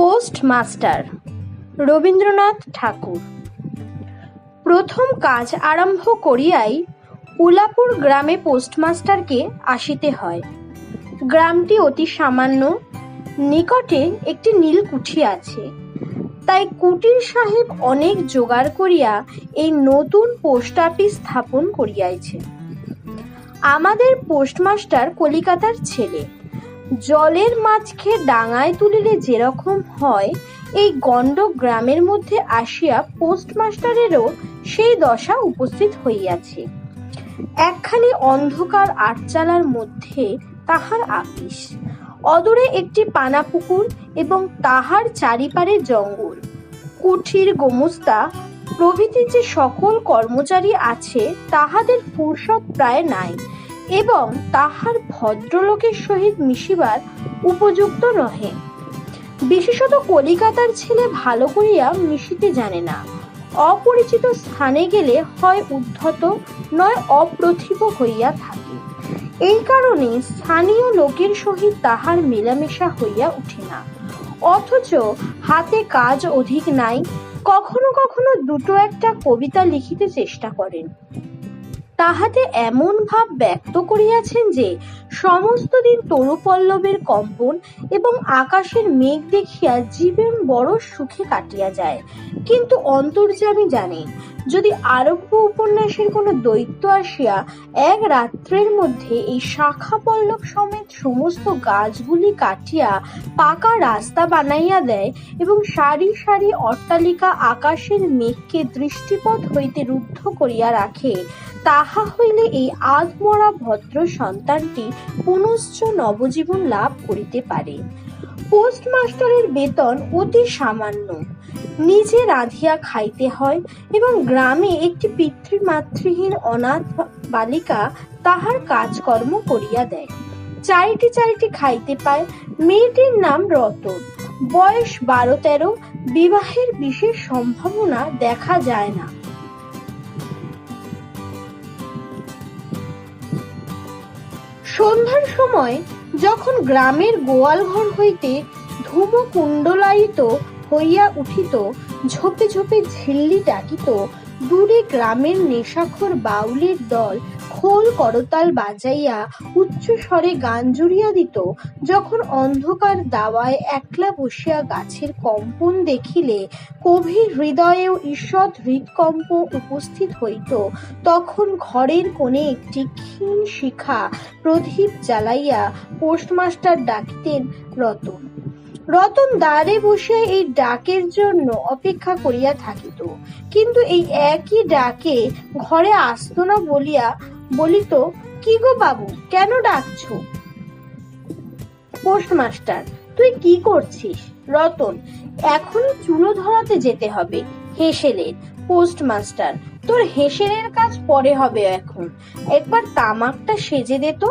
Postmaster Rabindranath ঠাকুর। প্রথম কাজ আরম্ভ করিয়াই উলাপুর গ্রামে পোস্টমাস্টারকে আসিতে হয়। গ্রামটি অতি সামান্য, নিকটে একটি নীলকুঠি আছে। তাই কুটির সাহেব অনেক জোগাড় করিয়া এই নতুন পোস্ট অফিস স্থাপন করিয়াছে আমাদের পোস্টমাস্টার কলিকাতার ছেলে। জলের মাছকে ডাঙায় তুলিলে যেরকম হয়, এই গণ্ড গ্রামের মধ্যে আসিয়া পোস্টমাস্টারেরও সেই দশা উপস্থিত হইয়াছে। একখানি অন্ধকার আটচালার মধ্যে তাহার আপিস। অদূরে একটি পানা পুকুর এবং তাহার চারিপারে জঙ্গল। কুঠির গোমস্তা, প্রভৃতি যে সকল কর্মচারী আছে, তাহাদের ফুরসত প্রায় নাই। এবং তাহার ভদ্রলোকের সহিত মিশিবার উপযুক্ত নহে বিশেষত কলিকাতার ছেলে ভালো করিয়া মিশিতে জানে না। অপরিচিত স্থানে গেলে হয় উদ্ধত, নয় অপ্রতিভ হইয়া থাকে। এই কারণে স্থানীয় লোকের সহিত তাহার মেলামেশা হইয়া উঠে না। অথচ হাতে কাজ অধিক নাই, কখনো কখনো দুটো একটা কবিতা লিখিতে চেষ্টা করেন। তাহাতে এমন ভাব ব্যক্ত করিয়াছেন যে, সমস্ত দিন তরুপল্লবের কম্পন এবং আকাশের মেঘ দেখিয়া জীবন বড় সুখে কাটিয়া যায়। কিন্তু অন্তর্যামী জানেন যদি আরব্য উপন্যাসের কোনো দৈত্য আসিয়া এক রাত্রের মধ্যে এই শাখা পল্লব সমেত সমস্ত গাছগুলি কাটিয়া পাকা রাস্তা বানাইয়া দেয় এবং সারি সারি অট্টালিকা আকাশের মেঘকে দৃষ্টিপথ হইতে রুদ্ধ করিয়া রাখে, তাহা হইলে এই আধমরা ভদ্র সন্তানটি পুনশ্চ নবজীবন লাভ করিতে পারে। পোস্টমাস্টারের বেতন অতি সামান্য। নিজে রাঁধিয়া খাইতে হয় এবং গ্রামে একটি পিতৃমাতৃহীন অনাথ বালিকা তাহার কাজকর্ম করিয়া দেয়। চারিটি চারিটি খাইতে পায়। মেয়েটির নাম রতন। বয়স বারো তেরো বিবাহের বিশেষ সম্ভাবনা দেখা যায় না। সন্ধ্যার সময় যখন গ্রামের গোয়ালঘর হইতে ধূমকুণ্ডলায়িত হইয়া উঠিত ঝোপে ঝোপে ঝিল্লি ডাকিত দূরে গ্রামের নেশাখোর বাউলের দল খোল করতাল বাজাইয়া উচ্চ স্বরে গান জুড়িয়া দিত। যখন অন্ধকার দাওয়ায় একলা বসিয়া গাছের কম্পন দেখিলে গভীর হৃদয়েও ঈষৎ হৃদকম্প উপস্থিত হইত। তখন ঘরের কোণে একটি ক্ষীণ শিখা প্রদীপ জ্বালাইয়া পোস্টমাস্টার ডাকিতেন রতন। রতন দ্বারে বসে এই ডাকের জন্য অপেক্ষা করিয়া থাকিত। কিন্তু এই একই ডাকে ঘরে আসত না বলিয়া বলিত, কি গো বাবু, কেন ডাকছো? পোস্টমাস্টার তুই কি করছিস? রতন, এখনই চুলো ধরাতে যেতে হবে হেসেলের পোস্টমাস্টার তোর হেসেলের কাজ পরে হবে এখন। একবার তামাকটা সেজে দে তো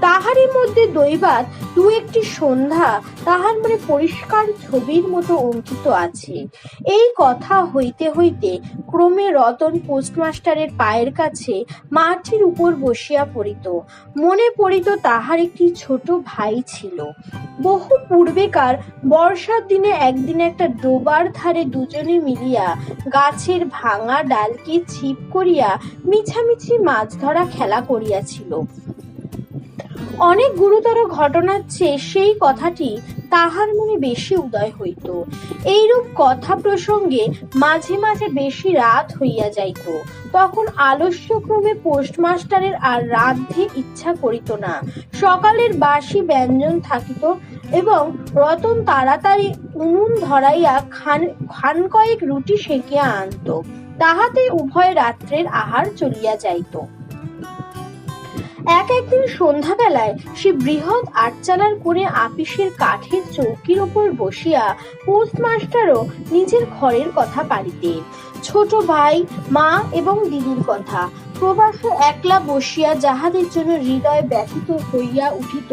তাহারই মধ্যে দৈবাত দু একটি সন্ধ্যা তাহার মনে পরিষ্কার ছবির মতো অঙ্কিত আছে। এই কথা হইতে হইতে ক্রমে রতন পোস্টমাস্টারের পায়ের কাছে মাটির উপর বসিয়া পড়িত। মনে পড়িত তাহার একটি ছোট ভাই ছিল। বহু পূর্বেকার বর্ষার দিনে একদিন একটা ডোবার ধারে দুজনে মিলিয়া গাছের ভাঙা ডালকে ছিপ করিয়া মিছামিছি মাছ ধরা খেলা করিয়াছিল। অনেক গুরুতর ঘটনার চেয়ে সেই কথাটি তাহার মনে বেশি উদয় হইত। এইরূপ কথা প্রসঙ্গে মাঝে মাঝে বেশি রাত হইয়া যাইত। তখন আলস্যক্রমে পোস্টমাস্টারের আর রাধে ইচ্ছা করিত না। সকালের বাসি ব্যঞ্জন থাকিত এবং রতন তাড়াতাড়ি উনুন ধরাইয়া খান খান কয়েক রুটি সেকিয়া আনত। তাহাতে উভয় রাত্রের আহার চলিয়া যাইত। এক একদিন সন্ধ্যাবেলায় সে বৃহৎ আটচালার করে আপিসের কাঠের চৌকির ওপর বসিয়া পোস্টমাস্টারও নিজের ঘরের কথা পারিতেন ছোট ভাই, মা এবং দিদির কথা। প্রবাসে একলা বসিয়া যাহাদের জন্য হৃদয় ব্যথিত হইয়া উঠিত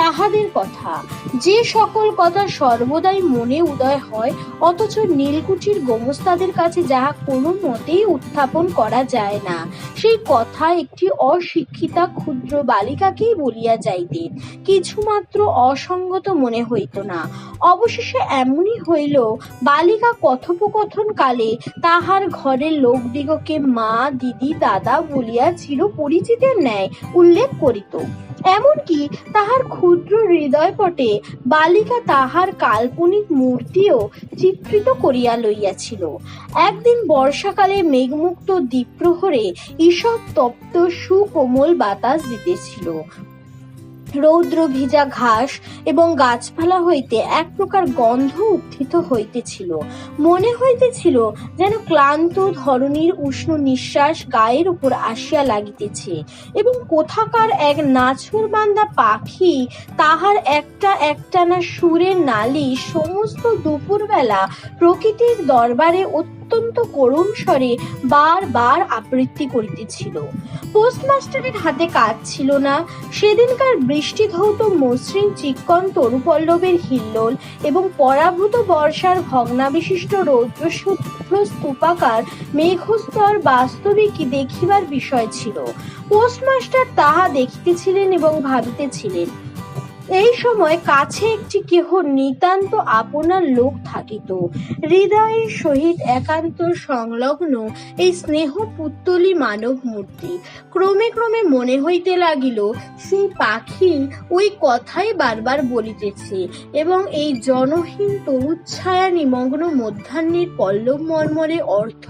তাহাদের কথা। যে সকল কথা সর্বদাই মনে উদয় হয়, অথচ নীলকুঠির গোমস্তাদের কাছে যাহা কোনো মতেই উত্থাপন করা যায় না, সেই কথা একটি অশিক্ষিতা ক্ষুদ্র বালিকাকেই বলিয়া যাইতেন কিছুমাত্র অসঙ্গত মনে হইত না। অবশেষে এমনই হইল, বালিকা কথোপকথন কালে তাহার ঘরের লোকদিগকে মা, দিদি, দাদা বলিয়া চির পরিচিতের ন্যায় উল্লেখ করিত। এমনকি তাহার ক্ষুদ্র হৃদয়পটে বালিকা তাহার কাল্পনিক মূর্তিও চিত্রিত করিয়া লইয়াছিল। একদিন বর্ষাকালে মেঘমুক্ত দ্বীপ্রহরে ঈষৎ তপ্ত সুকোমল বাতাস দিতেছিল। রৌদ্র ভিজা ঘাস এবং গাছপালা হইতে এক প্রকার গন্ধ উত্থিত হইতেছিল। মনে হইতেছিল যেন ক্লান্ত ধরনীর উষ্ণ নিঃশ্বাস গায়ের উপর আসিয়া লাগিতেছে এবং কোথাকার এক নাছুর বান্দা পাখি তাহার একটা একটানা সুরের নালি সমস্ত দুপুরবেলা প্রকৃতির দরবারে অত্যন্ত করুণ স্বরে বারবার আবৃত্তি করিতেছিল। পোস্টমাস্টারের হাতে কাজ ছিল না। সেদিনকার বৃষ্টি ধৌত মসৃণ চিক্কন তরুপল্লবের হিল্লোল এবং পরাভূত বর্ষার ভগ্নাবিশিষ্ট রৌদ্রশুভ্র স্তূপাকার মেঘস্তর বাস্তবিকই দেখিবার বিষয় ছিল। পোস্টমাস্টার তাহা দেখিতেছিলেন এবং ভাবিতেছিলেন। এই সময় কাছে একটি কেহ নিতান্ত আপনার লোক থাকিত। হৃদয়ের সহিত একান্ত সংলগ্ন এই স্নেহ পুত্তলি মানব মূর্তি ক্রমে ক্রমে মনে হইতে লাগিল সেই পাখি ওই কথাই বারবার বলিতেছে এবং এই জনহীন তরুচ্ছায়া নিমগ্ন মধ্যাহ্নের পল্লব মর্মরে অর্থ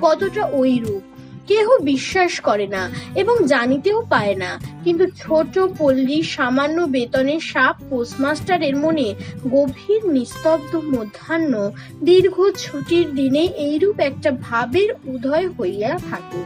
কতটা ওইরূপ কেহ বিশ্বাস করে না এবং জানিতেও পায় না। কিন্তু ছোট পল্লী সামান্য বেতনের সাপ পোস্টমাস্টারের মনে গভীর নিস্তব্ধ মধ্যাহ্ন দীর্ঘ ছুটির দিনে এইরূপ একটা ভাবের উদয় হইয়া থাকে।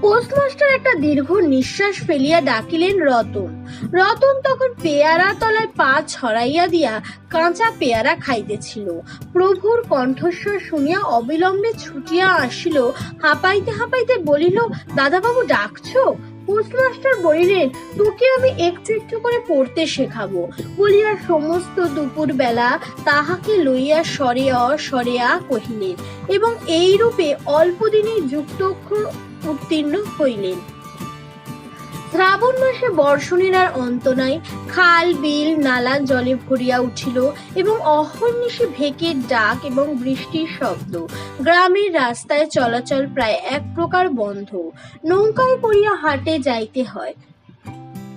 পোস্টমাস্টার একটা দীর্ঘ নিঃশ্বাস ফেলিয়া ডাকিলেন রতন। রতন তখন পেয়ারা তলায় পা ছড়াইয়া দিয়া কাঁচা পেয়ারা খাইতেছিল। প্রভুর কণ্ঠস্বর শুনিয়া অবিলম্বে ছুটিয়া আসিল। হাঁপাইতে হাঁপাইতে বলিল, দাদাবাবু, ডাকছো? পোস্টমাস্টার বলিলেন, তোকে আমি একটু একটু করে পড়তে শেখাবো। বলিয়া সমস্ত দুপুর বেলা তাহাকে লইয়া সরে অ সরে কহিলেন এবং এই রূপে অল্প দিনে যুক্ত উত্তীর্ণ হইলেন। শ্রাবণ মাসে বর্ষণের আর অন্ত নাই। খাল, বিল, নালা, জলে ভরিয়া উঠিল এবং অহর্নিশে ভেকের ডাক এবং বৃষ্টির শব্দ। গ্রামের রাস্তায় চলাচল প্রায় এক প্রকার বন্ধ। নৌকায় করিয়া হাটে যাইতে হয়।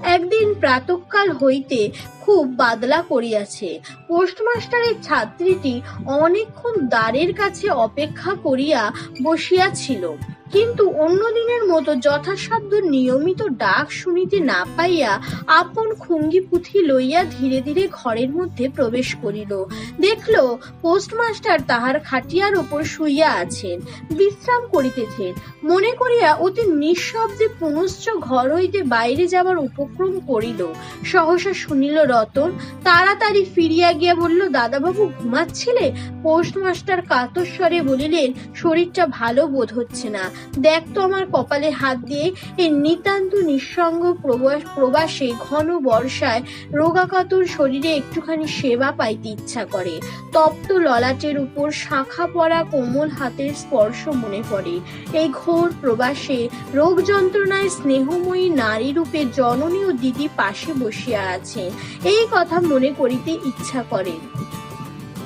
একদিন প্রাতঃকাল হইতে খুব বাদলা করিয়াছে। পোস্টমাস্টারের ছাত্রীটি অনেকক্ষণ দ্বারের কাছে অপেক্ষা করিয়া বসিয়াছিল। কিন্তু অন্য দিনের মতো যথাসাধ্য নিয়মিত ডাক শুনিতে না পাইয়া আপন খুঙ্গি পুঁথি লইয়া ধীরে ধীরে ঘরের মধ্যে প্রবেশ করিল। দেখল পোস্টমাস্টার তাহার খাটিয়ার উপর শুইয়া আছেন, বিশ্রাম করিতেছেন। মনে করিয়া অতি নিঃশব্দে পুনশ্চ ঘর হইতে বাইরে যাবার উপক্রম করিল। সহসা শুনিল রতন, তাড়াতাড়ি ফিরিয়া গিয়া বলল, দাদাবাবু, ঘুমাচ্ছিলে? পোস্টমাস্টার কাতস্বরে বলিলেন, শরীরটা ভালো বোধ হচ্ছে না। দেখ আমার কপালে হাত দিয়ে। এই নিতান্ত নিঃসঙ্গ প্রবাস প্রবাসে ঘন বর্ষায় রোগাকাতুর শরীরে একটুখানি সেবা পাইতে ইচ্ছা করে। তপ্ত ললাটের উপর শাখা পড়া কোমল হাতের স্পর্শ মনে পড়ে। এই ঘোর প্রবাসে রোগ যন্ত্রণায় স্নেহময়ী নারী রূপে জননী ও দিদি পাশে বসিয়া আছেন এই কথা মনে করিতে ইচ্ছা করে।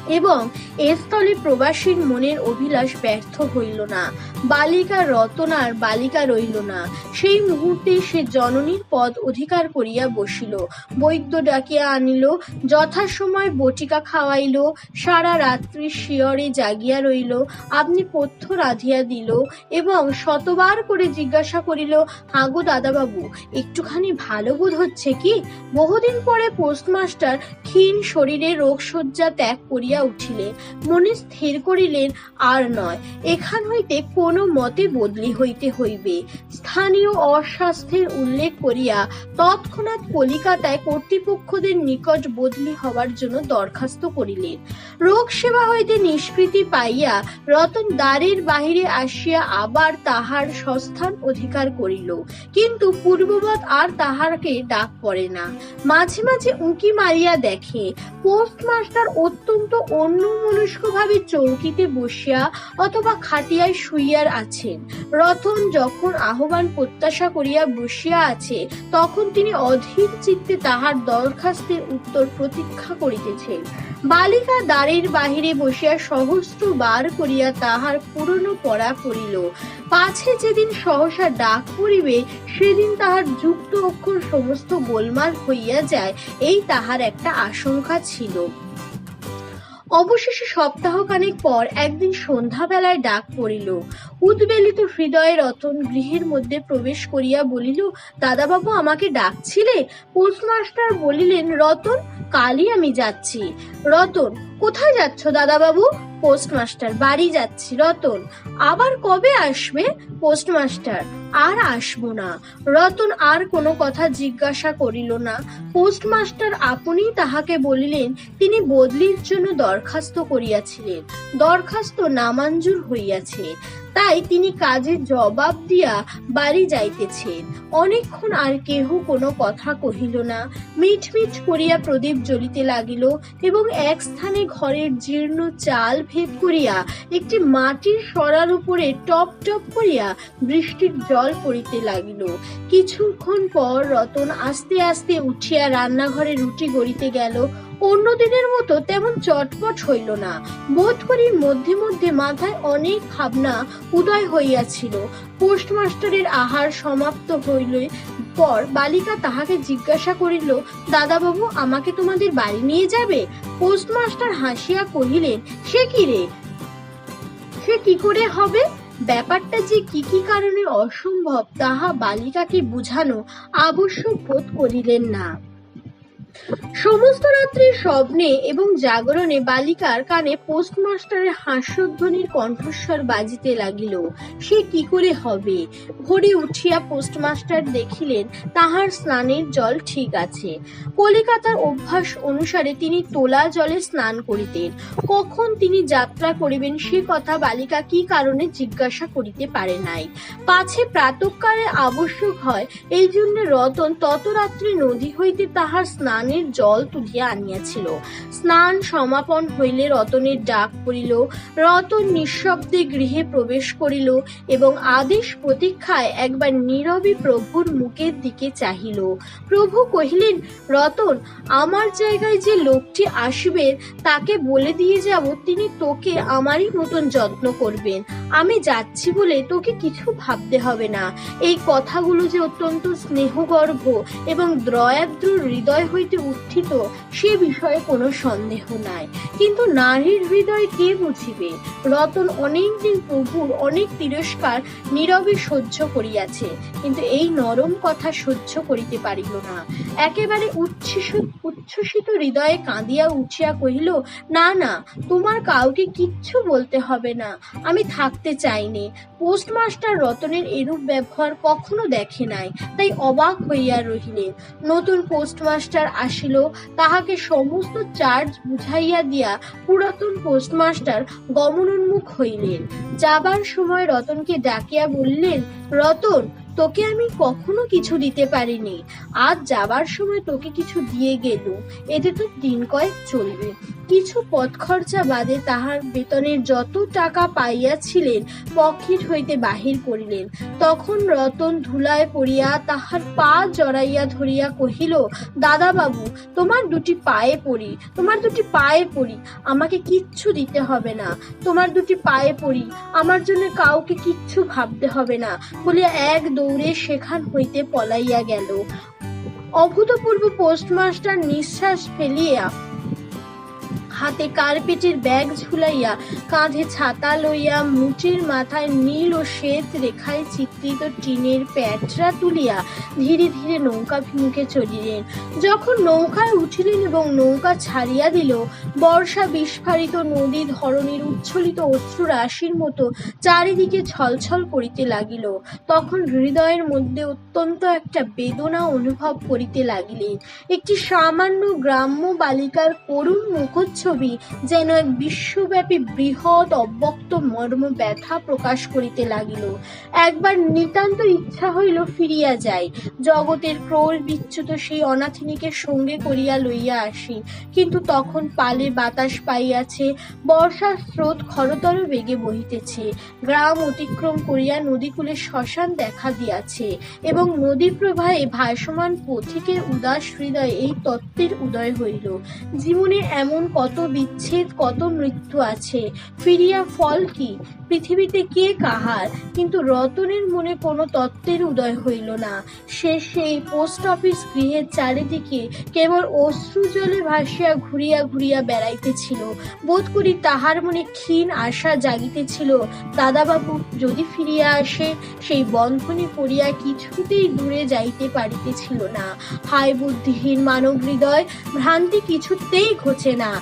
এবং এস্থলে প্রবাসীর মনের অভিলাষ ব্যর্থ হইল না। বালিকা রতনার বালিকা রইল না। সেই মুহূর্তে সে জননীর পদ অধিকার করিয়া বসিল। বৈদ্য ডাকিয়া আনিল, যথাসময় বটিকা খাওয়াইল, সারা রাত্রি শিয়রে জাগিয়া রইল, আপনি পথ্য রাধিয়া দিল এবং শতবার করে জিজ্ঞাসা করিল হাগো দাদাবাবু, একটুখানি ভালো বোধ হচ্ছে কি? বহুদিন পরে পোস্টমাস্টার ক্ষীণ শরীরে রোগশয্যা ত্যাগ করিয়া উঠিলেন। মনে স্থির করিলেন, আর নয়, এখান হইতে কোন কোনো মতে বদলি হইতে হইবে। স্থানীয় অস্বাস্থ্যের উল্লেখ করিয়া তৎক্ষণাৎ কলিকাতায় কর্তৃপক্ষদের নিকট বদলি হওয়ার জন্য দরখাস্ত করিলেন। রোগ সেবা হইতে নিষ্কৃতি পাইয়া রতন দ্বারের বাহিরে আসিয়া আবার তাহার সস্থান অধিকার করিল। কিন্তু পূর্ববৎ আর তাহারকে ডাক পড়ে না। মাঝে মাঝে উঁকি মারিয়া দেখে। পোস্টমাস্টার অত্যন্ত অন্যমনস্কভাবে চৌকিতে বসিয়া অথবা খাটিয়ায় শুইয়ার আছেন রতন যখন আহ্বান প্রত্যাশা করিয়া বসিয়া আছে, তখন তিনি অধীর চিত্তে তাহার দরখাস্তের উত্তর প্রতীক্ষা করিতেছেন বালিকা দ্বারের বাহিরে বসিয়া সহস্র বার করিয়া তাহার পুরনো পড়া পড়িল। পাছে যেদিন সহসা ডাক পড়িবে, সেদিন তাহার যুক্ত অক্ষর সমস্ত গোলমাল হইয়া যায়, এই তাহার একটা আশঙ্কা ছিল। অবশেষে সপ্তাহখানেক পর একদিন সন্ধ্যাবেলায় ডাক পড়িল। উদ্বেলিত হৃদয়ে রতন গৃহের মধ্যে প্রবেশ করিয়া বলিল, দাদাবাবু, আমাকে ডাকছিলে? পোস্টমাস্টার বলিলেন, রতন, কালই আমি যাচ্ছি। রতন কোথায় যাচ্ছ দাদাবাবু? পোস্টমাস্টার, বাড়ি যাচ্ছি, রতন। আবার কবে আসবে? পোস্টমাস্টার, আর আসব না। রতন আর কোনো কথা জিজ্ঞাসা করিল না। পোস্টমাস্টার আপনি তাহাকে বলিলেন, তিনি বদলির জন্য দরখাস্ত করিয়াছিলেন। দরখাস্ত নামাঞ্জুর হইয়াছে। তাই তিনি কাজে জবাব দিয়া বাড়ি যাইতেছেন। অনেকক্ষণ আর কেহ কোনো কথা কহিল না। মিট মিট করিয়া প্রদীপ জ্বলিতে লাগিল এবং এক স্থানে ঘরের জীর্ণ চাল ভেদ করিয়া একটি মাটির সরার উপরে টপ টপ করিয়া বৃষ্টির জল পড়িতে লাগিল। কিছুক্ষণ পর রতন আস্তে আস্তে উঠিয়া রান্নাঘরে রুটি গড়িতে গেল। অন্য দিনের মতো তেমন চটপট হইল না। বোধ করি মধ্যে মধ্যে মাথায় অনেক ভাবনা উদয় হইয়াছিল। পোস্টমাস্টারের আহার সমাপ্ত হইলে পর বালিকা তাহাকে জিজ্ঞাসা করিল, দাদাবাবু, আমাকে তোমাদের বাড়ি নিয়ে যাবে? পোস্টমাস্টার হাসিয়া কহিলেন, সে কি রে? সে কি করে হবে? ব্যাপারটা যে কি কি কারণে অসম্ভব, তাহা বালিকাকে বুঝানো আবশ্যক বোধ করিলেন না। সমস্ত রাত্রি স্বপ্নে এবং জাগরণে বালিকার কানে পোস্টমাস্টারের হাস্যধ্বনির কণ্ঠস্বর বাজিতে লাগিল। সে কি করে হবে? ভোরে উঠিয়া পোস্টমাস্টার দেখিলেন, তাহার স্নানের জল ঠিক আছে। কলিকাতার অভ্যাস অনুসারে তিনি তোলা জলে স্নান করিতেন। কখন তিনি যাত্রা করিবেন সে কথা বালিকা কি কারণে জিজ্ঞাসা করিতে পারে নাই। পাছে প্রাতকালে আবশ্যক হয় এই জন্য রতন তত রাত্রে নদী হইতে তাহার স্নানের জল তুলিয়া আনিয়াছিল। স্নান সমাপন হইলে রতনের ডাক পড়িল, রতন নিঃশব্দে গৃহে প্রবেশ করিল এবং আদেশ প্রতীক্ষায় একবার নীরবে প্রভুর মুখের দিকে চাহিল। প্রভু কহিলেন, রতন, আমার জায়গায় যে লোকটি আসবে, তাকে বলে দিয়ে যাব, তিনি তোকে আমারই মতন যত্ন করবেন। আমি যাচ্ছি বলে তোকে কিছু ভাবতে হবে না। এই কথাগুলো যে অত্যন্ত স্নেহগর্ভ এবং দ্রয়াদ্র হৃদয় হইতে উত্থিত, সে বিষয়ে কোনো সন্দেহ নাই। কিন্তু নারীর হৃদয় কে বুঝিবে? রতন অনেকদিন প্রভুর অনেক তিরস্কার নীরবে সহ্য করিয়াছে, কিন্তু এই নরম কথা সহ্য করিতে পারিল না। একেবারে উচ্ছ্বসিত উচ্ছ্বসিত হৃদয়ে কাঁদিয়া উঠিয়া কহিল, না না, তোমার কাউকে কিচ্ছু বলতে হবে না, আমি থাকতে চাইনি। পোস্টমাস্টার রতনের এরূপ ব্যবহার কখনো দেখে নাই, তাই অবাক হইয়া রহিলেন। নতুন পোস্টমাস্টার আসিল, তাহাকে সমস্ত চার্জ বুঝাইয়া দিয়া পুরাতন পোস্টমাস্টার গমনোন্মুখ হইলেন। যাবার সময় রতনকে ডাকিয়া বললেন, রতন, তোকে আমি কখনো কিছু দিতে পারিনি। আজ যাবার সময় তোকে কিছু দিয়ে গেল এতে তো দিন কয়েক চলবে। কিছু পথ খরচা বাদে তাহার বেতনের যত টাকা পাইয়াছিলেন পকেট হইতে বাহির করিলেন। তখন রতন ধুলায় পড়িয়া তাহার পা জড়াইয়া ধরিয়া কহিল দাদা বাবু তোমার দুটি পায়ে পড়ি, তোমার দুটি পায়ে পড়ি, আমাকে কিচ্ছু দিতে হবে না। তোমার দুটি পায়ে পড়ি, আমার জন্য কাউকে কিচ্ছু ভাবতে হবে না। বলিয়া এক দৌড়ে সেখান হইতে পলাইয়া গেল। অভূতপূর্ব পোস্টমাস্টার নিঃশ্বাস ফেলিয়া হাতে কার্পেটের ব্যাগ ঝুলাইয়া কাঁধে ছাতা লইয়া মুটির মাথায় নীল ও শ্বেত রেখায় চিত্রিত টিনের প্যাটরা তুলিয়া ধীরে ধীরে নৌকা ভিমুখে চলিলেন। যখন নৌকায় উঠিলেন এবং নৌকা ছাড়িয়া দিল, বর্ষা বিস্ফারিত নদী ধরনের উচ্ছ্বলিত অশ্রু রাশির মতো চারিদিকে ছলছল করিতে লাগিল। তখন হৃদয়ের মধ্যে অত্যন্ত একটা বেদনা অনুভব করিতে লাগিলেন। একটি সামান্য গ্রাম্য বালিকার করুণ মুখচ্ছবি যেন এক বিশ্বব্যাপী বৃহৎ অব্যক্ত মর্ম ব্যথা প্রকাশ করিতে লাগিল। একবার নিতান্ত ইচ্ছা হইল ফিরিয়া যাই। জগতের ক্রোল বিচ্যুত সেই অনাথিনীকে সঙ্গে করিয়া লইয়া আসি। কিন্তু তখন পালে বাতাস পাইয়াছে বর্ষার স্রোত খরতর বেগে বহিতেছে। গ্রাম অতিক্রম করিয়া নদীকূলে শ্মশান দেখা দিয়াছে এবং নদী প্রবাহে ভাসমান পথিকের উদাস হৃদয়ে এই তত্ত্বের উদয় হইল। জীবনে এমন কত বিচ্ছেদ, কত মৃত্যু আছে? ফিরিয়া ফল কি? পৃথিবীতে কে কাহার? কিন্তু রতনের মনে কোনো তত্ত্বের উদয় হইল না। সে সেই পোস্ট অফিস গৃহের চারিদিকে কেবল অশ্রু জলে ভাসিয়া ঘুরিয়া ঘুরিয়া বেড়াইতেছিল। বোধ করি তাহার মনে ক্ষীণ আশা জাগিতেছিল, দাদাবাবু, যদি ফিরিয়া আসে, সেই বন্ধনে পড়িয়া কিছুতেই দূরে যাইতে পারিতেছিল না। হায় বুদ্ধিহীন মানব হৃদয়, ভ্রান্তি কিছুতেই ঘোচে না।